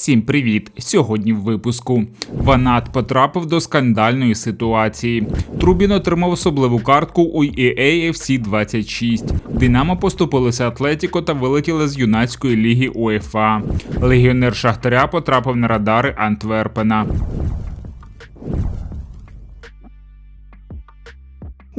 Всім привіт! Сьогодні в випуску Ванат потрапив до скандальної ситуації. Трубін отримав особливу картку у EA FC 26. Динамо поступилися Атлетіко та вилетіли з юнацької ліги УЄФА. Легіонер Шахтаря потрапив на радари Антверпена.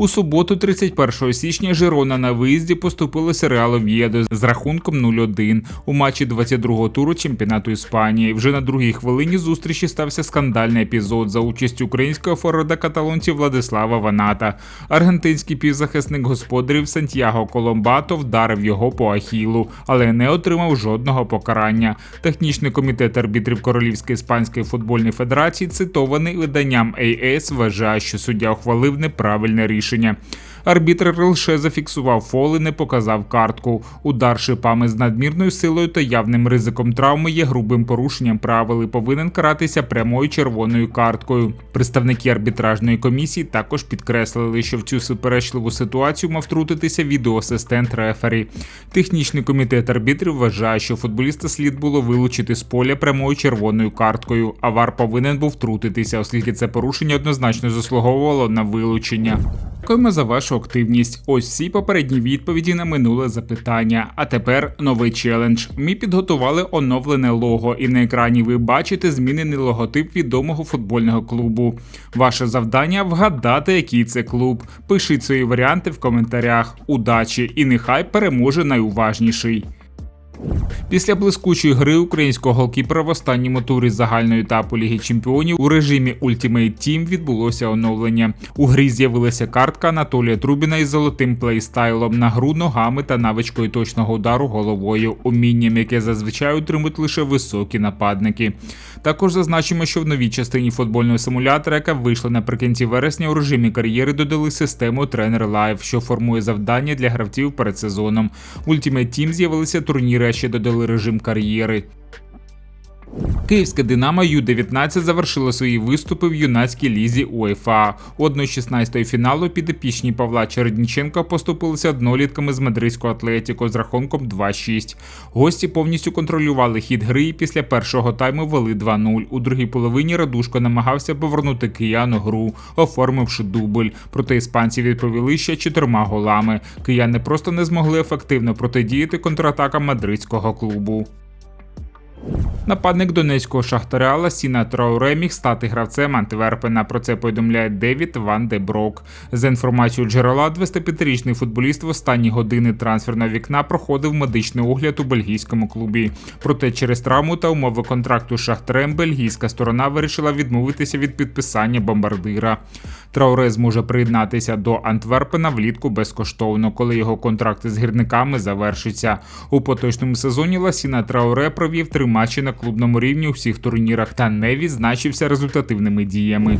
У суботу, 31 січня, Жирона на виїзді поступилися Реал Ов'єдо з рахунком 0-1 у матчі 22-го туру чемпіонату Іспанії. Вже на другій хвилині зустрічі стався скандальний епізод за участю українського форварда каталонців Владислава Ваната. Аргентинський півзахисник господарів Сантьяго Коломбато вдарив його по ахілу, але не отримав жодного покарання. Технічний комітет арбітрів Королівської іспанської футбольної федерації, цитований виданням AS, вважає, що суддя ухвалив неправильне рішення рішення. Арбітр лише зафіксував фол і не показав картку. Удар шипами з надмірною силою та явним ризиком травми є грубим порушенням правил і повинен каратися прямою червоною карткою. Представники арбітражної комісії також підкреслили, що в цю суперечливу ситуацію мав втрутитися відеоасистент рефері. Технічний комітет арбітрів вважає, що футболіста слід було вилучити з поля прямою червоною карткою. А вар повинен був втрутитися, оскільки це порушення однозначно заслуговувало на вилучення. Дякуємо за вашу активність. Ось всі попередні відповіді на минуле запитання. А тепер новий челендж. Ми підготували оновлене лого, і на екрані ви бачите змінений логотип відомого футбольного клубу. Ваше завдання вгадати, який це клуб. Пишіть свої варіанти в коментарях. Удачі! І нехай переможе найуважніший. Після блискучої гри українського голкіпера в останньому турі загальної етапу Ліги Чемпіонів у режимі Ultimate Team відбулося оновлення. У грі з'явилася картка Анатолія Трубіна із золотим плейстайлом на гру ногами та навичкою точного удару головою, умінням, яке зазвичай отримують лише високі нападники. Також зазначимо, що в новій частині футбольного симулятора, яка вийшла наприкінці вересня, у режимі кар'єри додали систему Trainer Live, що формує завдання для гравців перед сезоном. В Ultimate Team з'явилися турніри, ще додали режим кар'єри. Київське Динамо Ю-19 завершило свої виступи в юнацькій лізі УЄФА. У 1-16 фіналу підопічні Павла Чередніченка поступилися однолітками з мадридського Атлетіко з рахунком 2-6. Гості повністю контролювали хід гри і після першого тайму вели 2-0. У другій половині Радушко намагався повернути кияну гру, оформивши дубль. Проте іспанці відповіли ще чотирма голами. Кияни просто не змогли ефективно протидіяти контратакам мадридського клубу. Нападник донецького шахтаря Ласіна Трауре міг стати гравцем Антверпена. Про це повідомляє Девід Ван де Брок. За інформацією джерела, 25-річний футболіст в останні години трансферного вікна проходив медичний огляд у бельгійському клубі. Проте через травму та умови контракту з шахтарем бельгійська сторона вирішила відмовитися від підписання бомбардира. Трауре зможе приєднатися до Антверпена влітку безкоштовно, коли його контракти з гірниками завершиться. У поточному сезоні Ласіна Трауре провів три матчі на клубному рівні у всіх турнірах та не відзначився результативними діями.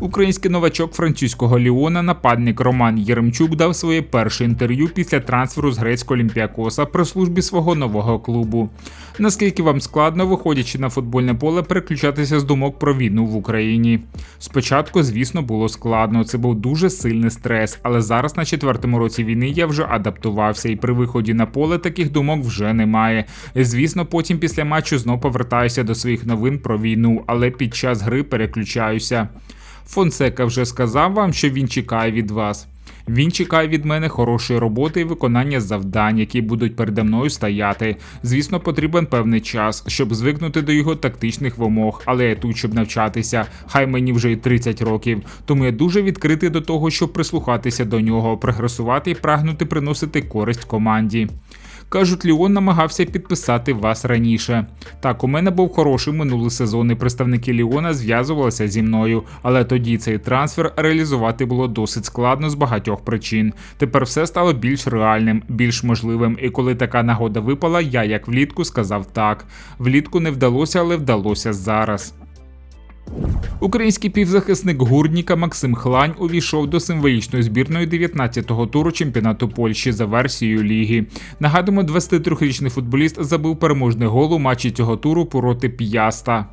Український новачок французького Ліона, нападник Роман Єремчук, дав своє перше інтерв'ю після трансферу з грецького Олімпіакоса при службі свого нового клубу. Наскільки вам складно, виходячи на футбольне поле, переключатися з думок про війну в Україні? Спочатку, звісно, було складно. Це був дуже сильний стрес, але зараз на четвертому році війни я вже адаптувався, і при виході на поле таких думок вже немає. Звісно, потім після матчу знов повертаюся до своїх новин про війну, але під час гри переключаюся. Фонсека вже сказав вам, що він чекає від вас. Він чекає від мене хорошої роботи і виконання завдань, які будуть передо мною стояти. Звісно, потрібен певний час, щоб звикнути до його тактичних вимог, але я тут, щоб навчатися. Хай мені вже й 30 років. Тому я дуже відкритий до того, щоб прислухатися до нього, прогресувати і прагнути приносити користь команді. Кажуть, Ліон намагався підписати вас раніше. Так, у мене був хороший минулий сезон, і представники Ліона зв'язувалися зі мною, але тоді цей трансфер реалізувати було досить складно з багатьох причин. Тепер все стало більш реальним, більш можливим. І коли така нагода випала, я як влітку сказав так. Влітку не вдалося, але вдалося зараз. Український півзахисник гурніка Максим Хлань увійшов до символічної збірної 19-го туру чемпіонату Польщі за версією ліги. Нагадуємо, 23-річний футболіст забив переможний гол у матчі цього туру проти П'яста.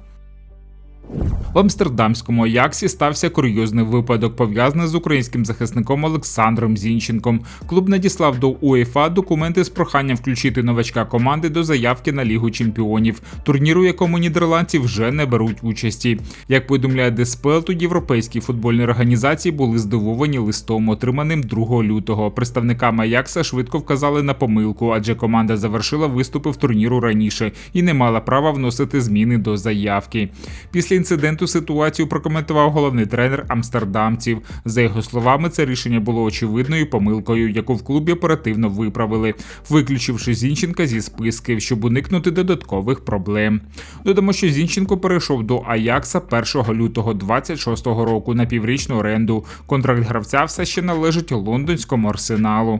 В Амстердамському Аяксі стався курйозний випадок, пов'язаний з українським захисником Олександром Зінченком. Клуб надіслав до УЄФА документи з проханням включити новачка команди до заявки на Лігу чемпіонів, турніру, якому нідерландці вже не беруть участі. Як повідомляє Деспел, тоді європейські футбольні організації були здивовані листом, отриманим 2 лютого. Представникам Аякса швидко вказали на помилку, адже команда завершила виступи в турніру раніше і не мала права вносити зміни до заявки. Після інциденту ситуацію прокоментував головний тренер амстердамців. За його словами, це рішення було очевидною помилкою, яку в клубі оперативно виправили, виключивши Зінченка зі списків, щоб уникнути додаткових проблем. Додамо, що Зінченко перейшов до Аякса 1 лютого 26-го року на піврічну оренду. Контракт гравця все ще належить лондонському арсеналу.